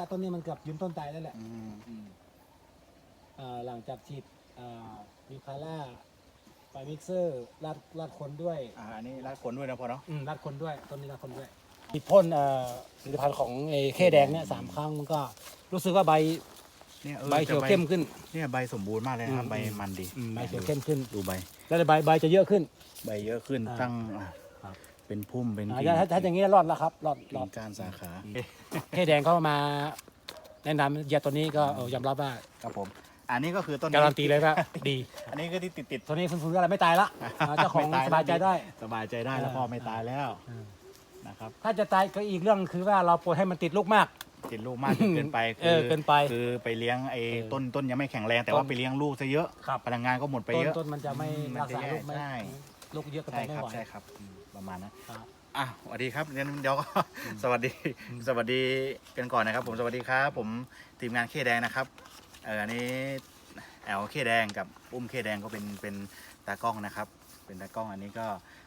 ละต้นนี้มันเกือบยืนต้นตายแล้วแหละอืมอ่าหลังจากฉีดอ่ามีคาร่าไปมิกเซอร์ลาดลาดคนด้วยอ่าอันนี้รัดขนด้วยนะพ่อเนาะอืมลาดคนด้วยต้นนี้ลาดคนด้วยฉีดพ่นเอ่อผลิตภัณฑ์ของไอ้เข้แดงเนี่ยสามครั้งมันก็รู้สึกว่าใบเนี่ยออใบเขียวแต่เข้มขึ้น เนี่ยใบสมบูรณ์มากเลยนะครับอืม ใบมันดีอืมใบเขียวเข้มขึ้น ดูใบ แล้วใบใบจะเยอะขึ้น ใบเยอะขึ้นอ่า ตั้งอะครับ เป็นพุ่มเป็นอ่ากิ่งถ้าถ้าอย่างนี้รอดแล้วครับรอดรอกิ่ดงก้านสาขาเข้แดงเขามาแนะนำยาตัวนี้ก็เออยอมรับว่าครับผม อันนี้ก็คือต้นการันตีเลยว่า ดีอันนี้ก็ที่ติดติดตัวนี้ฟื้นๆอะไรไม่ตายละอ่าเจ้าของไม่ตายสบายใจได้ สบายใจได้แล้วอ่าพ่อไม่ตายแล้วอ่านะครับ ถ้าจะตายก็อีกเรื่องคือว่าเราปล่อยให้มันติดลูกมาก ติดลูกมากจนเกินไปเออเกินไปคือไปเลี้ยงไอ้เออต้นต้นยังไม่แข็งแรงแต่ต้นว่าไปเลี้ยงลูกซะเยอะ ครับพลังงานก็หมดไปต้นเยอะ ต้นมันจะไม่อืมมันรักษาจะแย่ลูกไม่ใช่ ลูกเยอะเกันไปใช่ไม่ครับไหวใช่ครับอืม ประมาณนั้นครับอะสวัสดีครับเดี๋ยวเดี๋ยวก็สวัสดีสวัสดีกันก่อนนะครับ ผมสวัสดีครับ ผมทีมงานเคแดงนะครับเอออันนี้แอลเคแดงกับอุ้มเคแดงก็เป็นเป็นตากล้องนะครับ เป็นตากล้องอันนี้ก็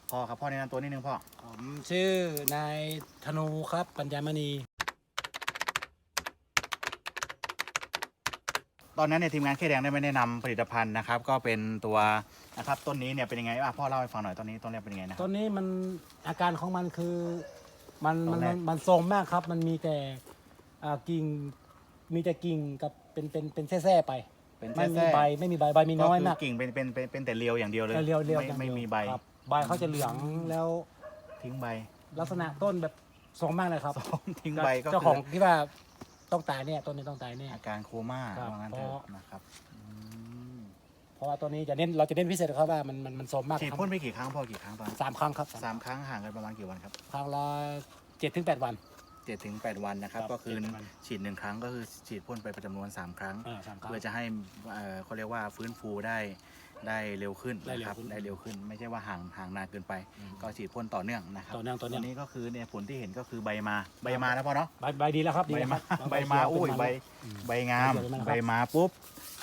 พ่อครับพ่อแนะนำตัวนิดนึงพ่อ ผมชื่อนายธนูครับปัญญามณี ตอนนั้นเนี่ยทีมงานเคแดงได้ไม่แนะนำผลิตภัณฑ์นะครับ ก็เป็นตัวนะครับต้นนี้เนี่ยเป็นยังไงอะพ่อเล่าให้ฟังหน่อยต้นนี้ต้นแรกเป็นยังไงนะต้นนี้มันอาการของมันคือมันมันตอนแรมักนมันโทรมมากครับ มันมีแต่อ่ากิ่งมีแต่กิ่งกับเป็นเป็นเป็นแท่ๆไปเป็นไม่มีแท้ๆใบไม่มีใบใบมีน้อยมากก็คืกิ่งเป็นเป็นเป็นเป็นแต่เรียวอย่างเดียวเลยเรียวเรียวไม่อย่างไม่เดียวมีใบครับใบเขาจะเหลืองแล้วทิ้งใบ ลักษณะต้นแบบทรงมากเลยครับทิ้งใบก็เจ้าคืของที่ว่า ต้องตายเนี่ยต้นนี้ต้องตายเนี่ยอาการโคม่าครับว่างั้นเถเพอะราะ นะครับอืมเพราะว่าตัวนี้จะเน้นเราจะเน้นพิเศษครับว่ามันมันมันโทรมมากฉีดครับพ่นไปกี่ครั้งพ่อกี่ครั้งตอนนั้นสามครั้งครับสามครั้งห่างกันประมาณกี่วันครับ ครั้งละเจ็ดถึงแปดวัน เจ็ดถึงแปดวันนะครับ ครับก็คือเจ็ดถึงวัน ฉีดหนึ่งครั้งก็คือฉีดพ่นไปประจำนวนสามครั้งอ่าสามครั้ง เพื่อจะให้เอ่อเขาเรียกว่าฟื้นฟูได้ได้เร็วขึ้นได้เร็วนะครับขึ้นได้เร็วขึ้น ไม่ใช่ว่าห่างห่างนานเกินไป อืม ก็ฉีดพ่นต่อเนื่องนะครับต่อเนื่องต่อเนื่องตัวนี้ก็คือเนี่ยผลที่เห็นก็คือใบมาใบมานะพ่อเนาะใบใบดีแล้วครับดีใบแล้วคมารับใบมาเขีวอุ้ยขึ้นใบอืม ใบงาม ใบเขียวขึ้นมาแล้วครับ ใบมาปุ๊บ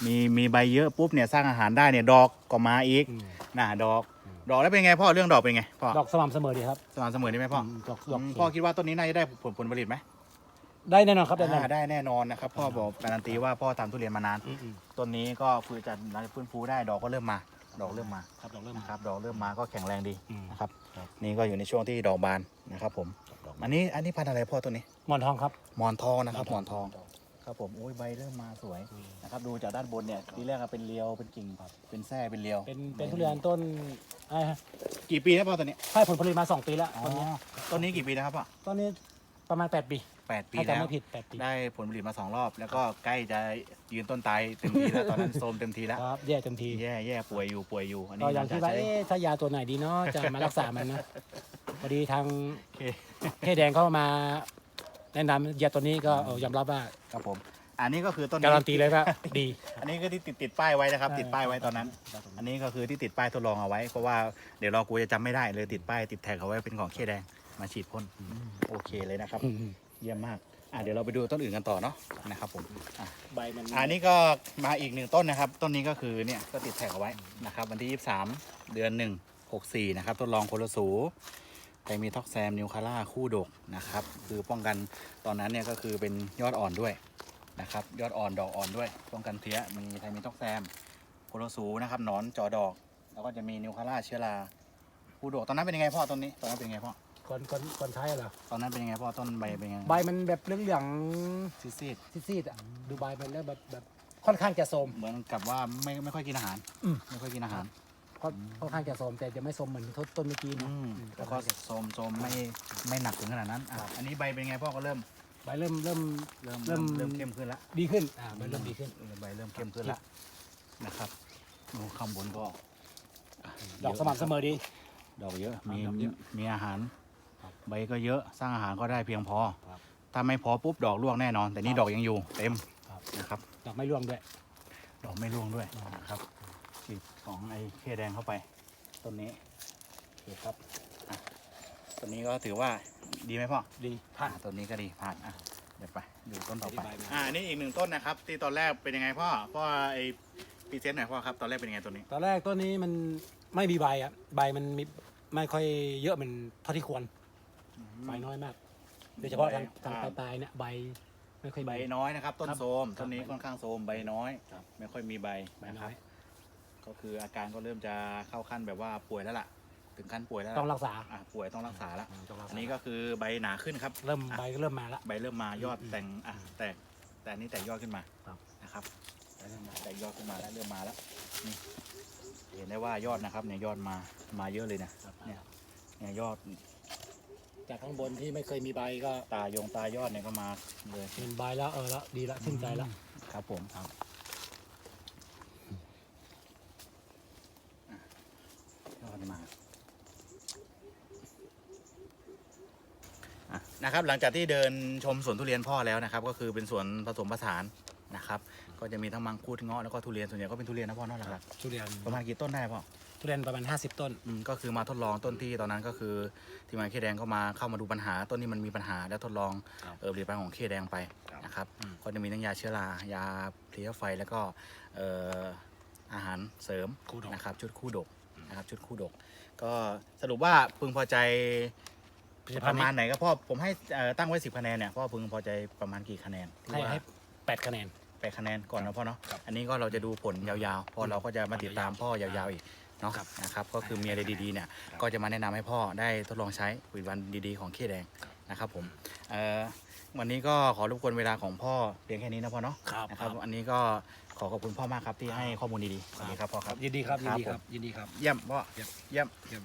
มีมีใบเยอะปุ๊บเนี่ยสร้างอาหารได้เนี่ยดอกก็มาอีกอืมน่ะดอกอืม ดอกแล้วเป็นไงพ่อเรื่องดอกเป็นไงพ่อดอกสม่ำเสมอดีครับสม่ำเสมอได้ไหมพ่อมดอกดอกอืมพ่อคิดว่าต้นนี้น่าจะได้ผลผลผลิตไหมได้แน่นอนครับได้แน่นออ่านได้แน่นอนนะครับพ่อบอกการันตีว่าพ่อทำทุเรียนมานานอืมอืม ต้นนี้ก็คือจะฟื้นฟูได้ดอกก็เริ่มมา ดอกเริ่มมาครับดอกเริ่ม นะครับดอกเริ่มมาก็แข็งแรงดีอืมนะครับครับ นี่ก็อยู่ในช่วงที่ดอกบานนะครับผมอันนี้อันนี้พันธุ์อะไรพ่อต้นนี้ หมอนทองครับ หมอนทองนะครับหมอนทองครับผมโอ้ยใบเริ่มมาสวยนะครับดูจากด้านบนเนี่ยทีแรกอะเป็นเรียวเป็นกิ่งเป็นแส้เป็นเรียวเป็นเป็นทุเรียนต้น ไอ้ฮะกี่ปีแล้วพ่อต้นนี้ให้ผลผลิตมาสองปีแล้วอ๋อต้นนี้ต้นนี้กี่ปีแล้วครับพ่อต้นนี้ประมาณแปดปีแปดปีถ้าจำแล้วไม่ผิดแปดปีได้ผลผลิตมาสองรอบ แล้วก็ใกล้จะยืนต้นตายเต็มทีแล้วตอนนั้นโทรมเต็มทีแล้วครับแย่เต็มทีแย่แย่ป่วยอยู่ป่วยอยู่อันก็นี้อย่างจะที่ว่าใช้เอ๊ะถ้ายาตัวไหนดีเนาะจะมารักษามันนะพอดีทางโอเคเทแดงเขามาแนะนำยาตัวนี้ก็เออยอมรับว่าครับผม อันนี้ก็คือต้นการันตีเลยว่าดี อันนี้ก็ที่ติดติดป้ายไว้นะครับ ติดป้ายไว้ตอนนั้น อันนี้ก็คือที่ติดป้ายทดลองเอาไว้ เพราะว่าเดี๋ยวเรากูจะจำไม่ได้เลยติดป้ายติดแท็กเอาไว้เป็นของเคแดงมาฉีดพ่นโอเคเลยนะครับอืมเยี่ยมมากอะเดี๋ยวเราไปดูต้นอื่นกันต่อเนาะนะครับผมอะใบมันอันนี้ก็มาอีกหนึ่งต้นนะครับ ต้นนี้ก็คือเนี่ยก็ติดแท็กเอาไว้นะครับ วันที่ 23 เดือน 1 64 นะครับทดลองโคโลสูไทมีท็อกแซมนิวคาร่าคู่ดกนะครับ คือป้องกันตอนนั้นเนี่ยก็คือเป็นยอดอ่อนด้วย นะครับ ยอดอ่อนดอกอ่อนด้วยป้องกันเพลี้ยมีไทมีท็อกแซมโคโลสูนะครับหนอนจอดอก แล้วก็จะมีนิวคาร่าเชื้อราคู่ดกตอนนั้นเป็นยังไงพ่อต้นนี้ตอนนั้นเป็นยังไงพ่อคนคนคนใช้เหรอตอนนั้นเป็นยังไงพ่อต้นใบเป็นยังไงใบมันแบบเหลืองซีดๆซีดๆอะดูใบมันแล้วแบบแบบค่อนข้างจะโทรมๆเหมือนกับว่าไม่ไม่ค่อยกินอาหารอืมไม่ค่อยกินอาหารค่อนค่อนข้างจะโทรมแต่จะไม่โทรมเหมือนต้นต้นเมื่อกี้นะอืมแล้วก็โซมโซมไม่ไม่หนักถึงขนาดนั้นอะอันนี้ใบเป็นไงพ่อก็เริ่ม ใบเริ่มเริ่ม เริ่มเริ่เริ่มมเริ่มเข้มขึ้นแล้วดีขึ้นอ่าใบเริ่มดีขึ้นเออใบเริ่มเข้มขึ้นแล้วนะครับดูข้างบนก็ะดอกสม่ำเสมอดี ดอกเยอะมีดอกเยอะมีอาหาร ใบก็เยอะสร้างอาหารก็ได้เพียงพอครับถ้าไม่พอปุ๊บดอกร่วงแน่นอน แต่นี่ดอกยังอยู่เต็มครับนะครับ ดอกไม่ร่วงด้วย ดอกไม่ร่วงด้วยนะครับฉีดของไอ้เคแดงเข้าไปต้นนี้โอเคครับอะ ต้นนี้ก็ถือว่าดีไหมพ่อดีผ่านต้นนี้ก็ดีผ่านอะเดี๋ยวไปดูต้นต่ออธิไปบายมาอ่านี่อีกหนึ่งต้นนะครับ ที่ตอนแรกเป็นยังไงพ่อพ่อไอพรีเซนต์หน่อยพ่อครับตอนแรกเป็นยังไงตัวนี้ตอนแรกต้นนี้มันไม่มีใบอะใบมันมีไม่ค่อยเยอะเหมือนเท่าที่ควรใบน้อยมากโดยเฉพาะทางทางปลายๆเนี่ยใบไม่ค่อยมี ใบน้อยนะครับ ต้นครับโทรมครับต้นนี้ใบค่อนข้างโทรมใบน้อย ครับ ไม่ค่อยมีใบใบนะคน้รัอบ ย ก็คืออาการก็เริ่มจะเข้าขั้นแบบว่าป่วยแล้วล่ะ ถึงขั้นป่วยแล้วล่ะต้องรักษาอะป่วยต้องรักษาละอืมต้องรักษาอันนี้ก็คือใบหนาขึ้นครับ เริ่มอะใบก็เริ่มมาแล้ว ใบเริ่มมายอดอืมแต่งอะแตกแต่อันนี้แตกยอดขึ้นมาครับ นะครับแตกขึ้นมาแตกยอดขึ้นมาแล้วเริ่มมาแล้วนี่เห็นได้ว่ายอดนะครับเนี่ยยอดมามาเยอะเลยนะเนี่ยเนี่ยยอดจากข้างบนที่ไม่เคยมีใบก็ตายงตายอดเนี่ยก็มาเลยเป็นใบแล้วเออแล้วดีแล้วชื่นใจแล้วครับผมครับยอดมาอะ นะครับ หลังจากที่เดินชมสวนทุเรียนพ่อแล้วนะครับ ก็คือเป็นสวนผสมผสานนะครับ ก็จะมีทั้งมังคุดเงาะแล้วก็ทุเรียนส่วนใหญ่ก็เป็นทุเรียนนะพ่อเนอกหลักทุเรียนๆประมาณกี่ต้นได้พ่อทุเรียนประมาณ 50 ต้น อืมก็คือมาทดลองต้นที่ตอนนั้นก็คือทีมงานเคแดงก็มาเข้ามาดูปัญหา ต้นนี้มันมีปัญหาแล้วทดลองครับเออผลิตภัณฑ์ของเคแดงไปครับนะครับอืม ก็จะมีทั้งยาเชื้อรายาเพลี้ยไฟแล้วก็เอ่ออาหารเสริม คู่ดอก นะครับชุดคู่ดกนะครับชุดคู่ดก ก็สรุปว่าพึงพอใจ ประมาณไหนก็พ่อผมให้เอ่อตั้งไว้สิบคะแนนเนี่ยพ่อพึงพอใจประมาณกี่คะแนนที่ให้ว่าให้แปดคะแนน แปดคะแนนก่อนนะพ่อเนาะครับอันนี้ก็เราจะดูผลยาวๆเพอเราก็จะมาติดตามพ่อยาวๆอีกเนาะครับนะครับก็คือมีอะไรดีๆเนี่ยครับก็จะมาแนะนำให้พ่อได้ทดลองใช้ผลิตภัณฑ์ดีๆของเคแดงนะครับผมเอ่อวันนี้ก็ขอรบกวนเวลาของพ่อเพียงแค่นี้นะพ่อเนาะครับนะครับอันนี้ก็ขอขอบคุณพ่อมากครับที่ให้ข้อมูลดีๆสวัสดีครับพ่อครับ ยินดีครับยินดีคผรับมยินดีครับ เยี่ยมพ่อเยี่ยม เยี่ยม เยี่ยม